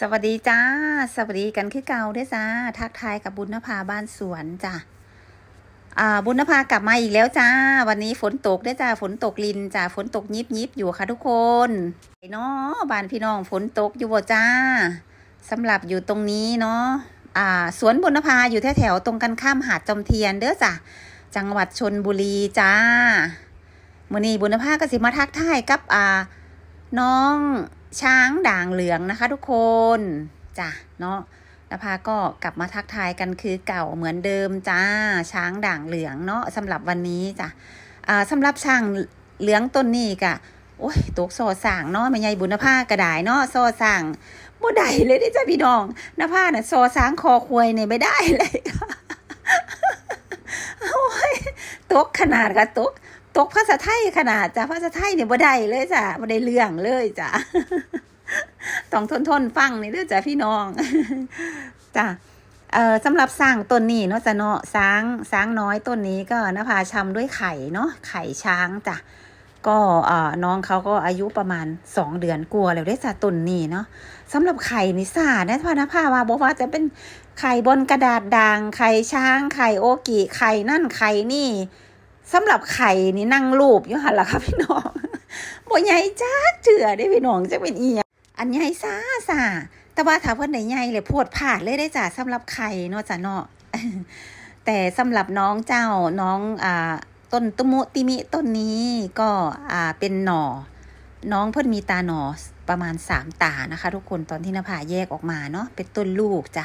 สวัสดีจ้า สวัสดีกันคือเก่าด้อจ้า ทักทายกับบุญนภาบ้านสวนจ้าอ่าบุญนภากลับมาอีกแล้วจ้า วันนี้ฝนตกด้อจ้า ฝนตกลินจ้า ฝนตกยิบยิบอยู่ค่ะทุกคนเนาะบ้านพี่น้องฝนตกอยู่บ่จ้าสำหรับอยู่ตรงนี้เนาะอ่า สวนบุญนภาอยู่แถวๆตรงกันข้ามหาดจอมเทียนเด้อจ้าจังหวัดชนบุรีจ้ามื่อนี้บุญนภาก็สิมาทักทายกับอ่าน้อง ช้างด่างเหลืองนะคะทุกคนจ้ะเนาะนภาก็กลับมาทักทายกันคือเก่าเหมือนเดิมจ้าช้างด่างเหลืองเนาะสำหรับวันนี้จ้ะอ่าสำหรับช้างเหลืองต้นนี้กะโอ้ยตกโซสั่งเนาะไม่ใหญ่บุญนภากระดายเนาะโซสั่งบ่ได้เลยที่จ้ะพี่น้องนภาน่ะโซสางคอควายเนี่ยไม่ได้เลยค่ะโอ้ยตกขนาดกับตก ตกภาษาไทยขนาดจ้ะภาษาไทยเนี่ยบ่ได้เลยจ้ะบ่ได้เรื่องเลยจ้ะต้องทนทนฟังนี่เด้อจ้ะพี่น้องจ้ะเอ่อสำหรับสร้างต้นนี้เนาะจ้ะเนาะช้างช้างน้อยต้นนี้ก็นภาชำด้วยไข่เนาะไข่ช้างจ้ะก็เอ่อน้องเขาก็อายุประมาณสองเดือนกลัวแล้วได้อจ้ะต้นนี้เนาะสำหรับไข่นี่ซ่านะพานภาว่าบอกว่าจะเป็นไข่บนกระดาษด่างไข่ช้าง ไข่โอกิไข่นั่นไข่นี่ สำหรับไข่นี่นั่งรูปอยู่หันละค่ะพี่น้องบ่ใหญ่จ้าเถื่อได้พี่น้องจะเป็นเอียอันใหญ่ซ่าซ่าแต่ว่าถ้าเพิ่นได้ใหญ่เลยโพดผาดเลยได้จ้ะสำหรับไข่เนาะจ้ะเนาะแต่สำหรับน้องเจ้าน้องอ่าต้นตุมุติมิต้นนี้ก็อ่าเป็นหน่อ น้องเพิ่นมีตาหน่อประมาณสามตานะคะ ทุกคนตอนที่นภาแยกออกมาเนาะเป็นต้นลูกจ้ะ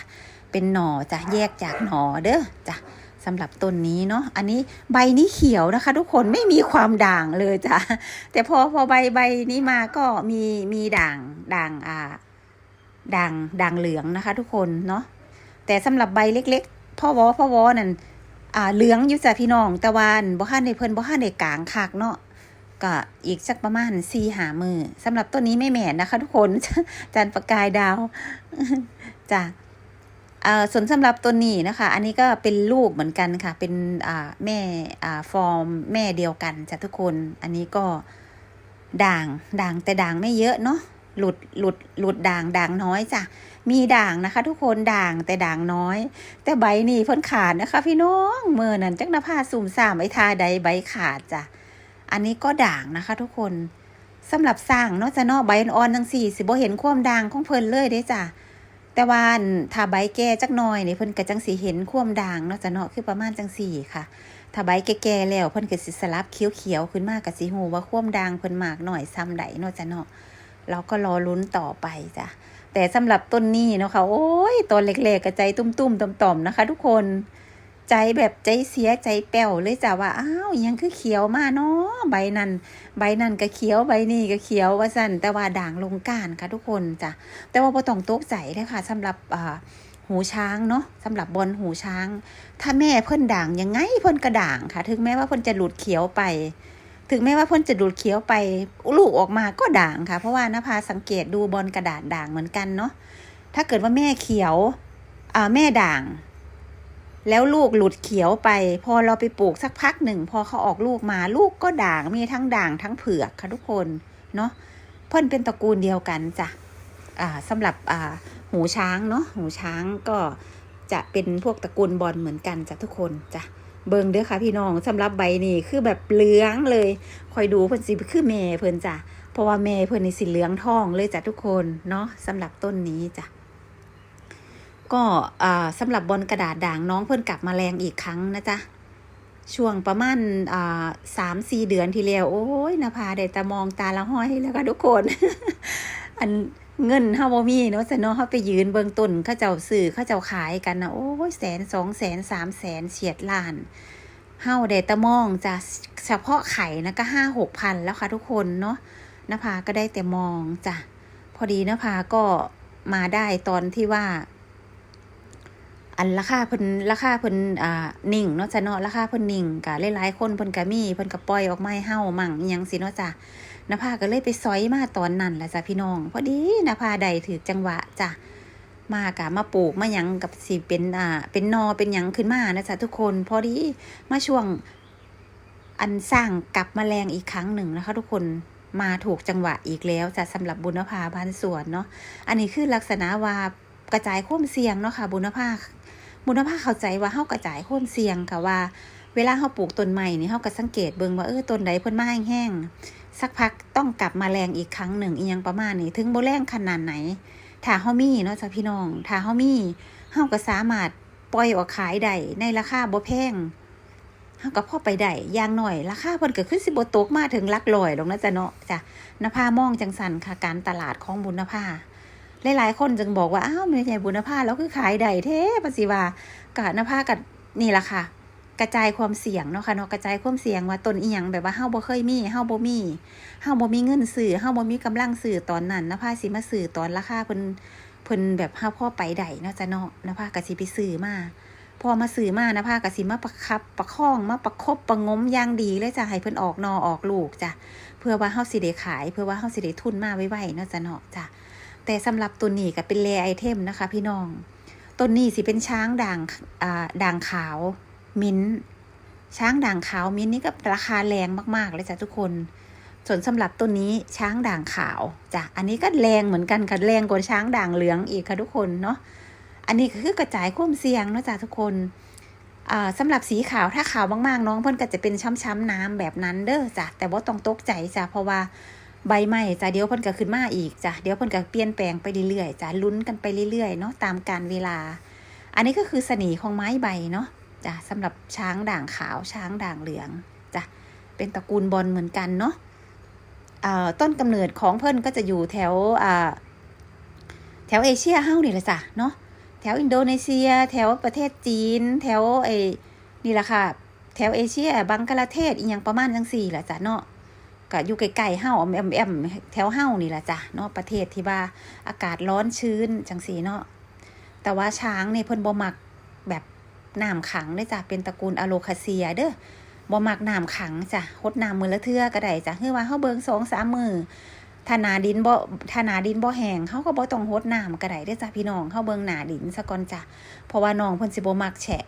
เป็นหน่อจ้ะแยกจากหน่อเด้อจ้ะ สำหรับต้นนี้เนาะอันนี้ใบนี้เขียวนะคะ ทุกคนไม่มีความด่างเลยจ้ะแต่พอพอใบใบนี้มาก็มีมีด่างด่างอ่าด่างด่างเหลืองนะคะ ทุกคนเนาะแต่สำหรับใบเล็ก ๆพ่อวอพ่อวอนั่นอ่าเหลืองอยู่จ้ะพี่น้องต่วาอันบ่ฮั่นในเพิ่นบ่ฮั่นในกลางคักเนาะก็อีกสักประมาณสี่หามือสำหรับต้นนี้ไม่แหม่นนะคะ ทุกคนจันประกายดาวจ้ะ ส่วนสำหรับตัวนี้นะคะ อันนี้ก็เป็นลูกเหมือนกันค่ะ เป็นแม่ฟอร์มแม่เดียวกันจ้ะทุกคน อันนี้ก็ด่างด่างแต่ด่างไม่เยอะเนาะหลุดหลุดหลุดด่างด่างน้อยจ้ะมีด่างนะคะ ทุกคนด่างแต่ด่างน้อย แต่ใบนี่เพิ่นขาดนะคะ พี่น้องเมื่อนั้นจักนภาสุ่มสามไอทาใดใบขาดจ้ะอันนี้ก็ด่างนะคะ ทุกคนสำหรับสร้างเนาะจะเนาะใบอ่อนทั้งสี่สิบ่เห็นความด่างของเพิ่นเลยเด้จ้ะ แต่ว่าถ้าใบแก่จักหน่อยนี่เพิ่นก็จังสีเห็นคว่มด่างเนาะจ้ะเนาะคือประมาณจังสี่ค่ะถ้าใบแก่ๆแล้วเพิ่นก็สิสลับเขียวๆขึ้นมากกับสีหูว่าคว่มด่างเพิ่นมากหน่อยซ้ำใดเนาะจ้ะเนาะเราก็รอลุ้นต่อไปจ้ะแต่สำหรับต้นนี้เนาะค่ะโอ้ยต้นเล็กๆก็ใจตุ้มๆต่อมๆนะคะ ทุกคน ใจแบบใจเสียใจแป้วเลยจ้ะว่าอ้าวยังคือเขียวมาเนาะใบนั้นใบนั้นก็เขียวใบนี้ก็เขียวว่าสั่นแต่ว่าด่างลงกานค่ะทุกคนจ้ะแต่ว่าบ่ต้องตกใจเลยค่ะสำหรับอ่าหูช้างเนาะสำหรับบอลหูช้าง ถ้าแม่เพิ่นด่างยังไงเพิ่นกระด่างค่ะ ถึงแม้ว่าเพิ่นจะหลุดเขียวไป ถึงแม้ว่าเพิ่นจะหลุดเขียวไปลูกออกมาก็ด่างค่ะ เพราะว่านภาสังเกตดูบอลกระดาษด่างเหมือนกันเนาะถ้าเกิดว่าแม่เขียวแม่ด่าง แล้วลูกหลุดเขียวไป พอเราไปปลูกสักพักหนึ่ง พอเขาออกลูกมาลูกก็ด่างมีทั้งด่างทั้งเผือกค่ะทุกคนเนาะเพิ่อนเป็นตระกูลเดียวกันจ้ะสำหรับหูช้างเนาะหูช้างก็จะเป็นพวกตระกูลบอลเหมือนกันจ้ะทุกคนจ้ะเบิงเด้อค่ะพี่น้องสำหรับใบนี่คือแบบเหลืองเลย คอยดูเพิ่นสิคือแม่เพิ่นจ้ะเพราะว่าแม่เพิ่นนี่สิเหลืองทองเลยจ้ะทุกคนเนาะสำหรับต้นนี้จ้ะ ก็สำหรับบอลกระดาษด่างน้องเพิ่นกลับมาแรงอีกครั้งนะจ๊ะช่วงประมาณสามสี่เดือนที่แล้ว โอ้ยนภาได้ตามองตาละห้อยแล้วก็ทุกคน อันเงินเฮาบ่มีเนาะซะเนาะเฮาไปยืนเบิ่งต้นเขาเจ้าซื้อเขาเจ้าขายกันนะโอ้ยแสนสองแสนสามแสนเฉียดล้านเฮาได้ต่มองจ้ะเฉพาะไข่นะก็ห้าหกพันแล้วค่ะทุกคนเนาะนภาก็ได้แต่มองจ้ะพอดีนภาก็มาได้ตอนที่ว่า อันราคาเพิ่นราคาเพิ่นอ่านิ่งเนาะจ้ะเนาะราคาเพิ่นนิ่งกะหลายๆคนเพิ่นก็มีเพิ่นก็ปล่อยออกมาให้เฮามั่งอิหยังสิเนาะจ้ะนภาก็เลยไปซอยมาตอนนั้นแหละจ้ะพี่น้อง พอดีนภาใดถือจังหวะจ้ะมากะมาปลูกมาหยังกับสิเป็นอ่าเป็นนอเป็นหยังขึ้นมานะจ๊ะทุกคน พอดีมาช่วงอันสร้างกลับมาแรงอีกครั้งหนึ่งนะคะ ทุกคนมาถูกจังหวะอีกแล้วจะสำหรับบุญภาบ้านสวนเนาะอันนี้คือลักษณะว่ากระจายความเสียงเนาะค่ะบุญภา บุญภาเข้าใจว่าเฮากระจายความเสี่ยงค่ะว่า เวลาเฮาปลูกต้นใหม่นี่เฮาก็สังเกตเบิ่งว่าเออต้นใดเพิ่นมาแห้งๆสักพักต้องกลับมาแรงอีกครั้งหนึ่งอีหยังประมาณนี้ถึงบ่แรงขนาดไหนถ้าเฮามีเนาะจ้ะพี่น้องถ้าเฮามีเฮาก็สามารถปล่อยออกขายได้ในราคาบ่แพงเฮาก็พอไปได้อย่างหน่อยราคาเพิ่นก็ขึ้นสิบ่ตกมาถึงหลักร้อยหรอกนะจ๊ะเนาะจ้ะนภามองจังสันค่ะการตลาดของบุญนภา หลายๆ คนจึงบอกว่าอ้าวไม่ใช่บุญภาแล้วคือขายได้เท่ปะสิว่ากะนภากับนี่ละค่ะ กระจายความเสี่ยงเนาะค่ะเนาะกระจายความเสี่ยงว่าต้นอียงแบบว่าเฮาบ่เคยมีเฮาบ่มีเฮาบ่มีเงินซื้อเฮาบ่มีกำลังซื้อตอนนั้นนภาสิมาซื้อตอนราคาเพิ่นเพิ่นแบบเฮาพ่อไปได้เนาะจ้ะเนาะนภาก็สิไปซื้อมาพอมาซื้อมานภาก็สิมาประคับประคองมาประคบประงมอย่างดีเลยจ้ะให้เพิ่นออกนอออกลูกจ้ะเพื่อว่าเฮาสิได้ขาย เพื่อว่าเฮาสิได้ทุนมาไว้ๆเนาะจ้ะเนาะจ้ะ แต่สำหรับตัวนี้ก็เป็นแลไอเทมนะคะ พี่น้องต้นนี้สิเป็นช้างด่างอ่าด่างขาวมิ้น ช้างด่างขาวมิ้นนี่ก็ราคาแรงมากๆเลยจ้ะทุกคน ส่วนสำหรับต้นนี้ช้างด่างขาวจ้ะอันนี้ก็แรงเหมือนกันค่ะแรงกว่าช้างด่างเหลืองอีกค่ะทุกคนเนาะอันนี้ก็คือกระจายความเสี่ยงเนาะจ้ะทุกคนอ่าสำหรับสีขาวถ้าขาวมากๆ น้องเพิ่นก็จะเป็นช้ำๆน้ำแบบนั้นเด้อจ้ะแต่ว่าต้องตกใจจ้ะเพราะว่า ใบไม้จ้ะเดี๋ยวเพิ่นก็ขึ้นมาอีกจ้ะเดี๋ยวเพิ่นก็เปลี่ยนแปลงไปเรื่อยๆจ้ะลุ้นกันไปเรื่อยๆเนาะตามกาลเวลา อันนี้ก็คือเสน่ห์ของไม้ใบเนาะจ้ะสำหรับช้างด่างขาวช้างด่างเหลืองจ้ะเป็นตระกูลบอลเหมือนกันเนาะเอ่อต้นกำเนิดของเพิ่นก็จะอยู่แถวอ่าแถวเอเชียเฮ้านี่แหละจ้ะเนาะแถวอินโดนีเซีย แถวประเทศจีน แถวไอ้นี่แหละค่ะ แถวเอเชียบังกลาเทศอีกอย่างประมาณจังสี่แหละจ้ะเนาะ ก็อยู่ใกลๆเฮ้าแอมแอมแถวเฮ้านี่แหละจ้ะเนาะประเทศที่ว่าอากาศร้อนชื้นจังสีเนาะแต่ว่าช้างเนี่ยเพิ่นบ่มักแบบน้ำขังเด้จ้ะเป็นตระกูลอะโลคาเซียเด้อบ่มักน้ำขังจ้ะฮดน้ำมือละเทื่อก็ได้จ้ะคือว่าเฮาเบิงสองสามมือถ้านาดินบ่ถ้านาดินบ่แห้งเฮาก็บ่ต้องฮดน้ำก็ได้เด้อจ้ะพี่น้องเฮาเบิงหนาดินซะก่อนจ้ะเพราะว่าน้องเพิ่นสิบ่มักแฉะ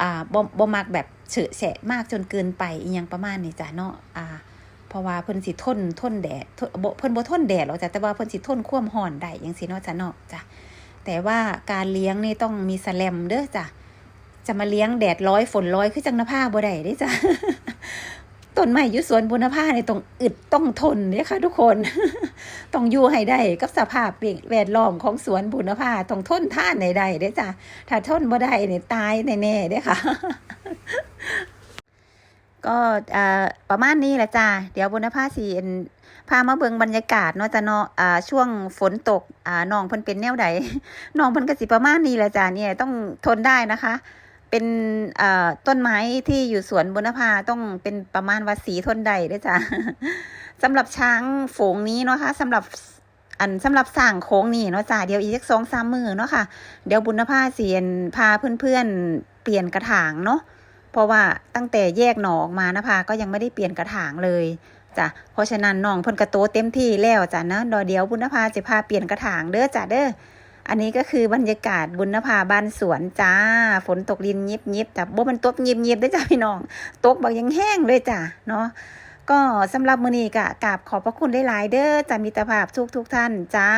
อ่าบ่บ่มักแบบ เฉอะแฉะมากจนเกินไปอีหยังประมาณนี้จ้ะเนาะอ่าเพราะว่าเพิ่นสิทนทนแดดทนบ่เพิ่นบ่ทนแดดหรอกจ้ะแต่ว่าเพิ่นสิทนความห่อนได้จังซี่เนาะจ้ะเนาะจ้ะแต่ว่าการเลี้ยงนี่ต้องมีแสแลมเด้อจ้ะจะมาเลี้ยงแดดร้อยฝนร้อยคือจังนภาบ่ได้เด้จ้ะ ต้นไม้อยู่สวนบุญภาเนี่ยต้องอึดต้องทนเนี่ยค่ะทุกคน ต้องอยู่ให้ได้กับสภาพแวดล้อมของสวนบุญภาต้องทนท่านใดๆเด้จ้ะถ้าทนบ่ได้เนี่ยตายแน่ๆเด้ค่ะ ก็ประมาณนี้แหละจ้ะเดี๋ยวบุญภาสีพามาเบิ่งบรรยากาศเนาะจ้ะเนาะอ่าช่วงฝนตกอ่าน้องเพิ่นเป็นแนวใดน้องเพิ่นก็สิประมาณนี้แหละจ้ะเนี่ยต้องทนได้นะคะ เป็นเอ่อต้นไม้ที่อยู่สวนบุญภาต้องเป็นประมาณว่าสีทนได้ด้วยจ้ะสำหรับช้างฝูงนี้เนาะคะสำหรับอันสำหรับสร้างโค้งนี่เนาะจ้ะเดี๋ยวอีกสักสองสามมือเนาะค่ะ เดี๋ยวบุญภาเสียนพาเพื่อนๆเปลี่ยนกระถางเนาะเพราะว่าตั้งแต่แยกหน่อออกมานะพาก็ยังไม่ได้เปลี่ยนกระถางเลยจ้ะเพราะฉะนั้นน้องเพิ่นกระโตเต็มที่แล้วจ้ะนะเดี๋ยวบุญภาจะพาเปลี่ยนกระถางเด้อจ้ะเด้อ อันนี้ก็คือบรรยากาศบุญนภาบ้านสวนจ้า ฝนตกลินยิบยิบแต่บ่มันตกยิบยิบได้จ้าพี่น้อง ตกบางยังแห้งเลยจ้าเนาะก็สำหรับมื้อนี้ก็กราบขอบพระคุณได้หลายเด้อจ้ามิตรภาพทุกทุกท่านจ้า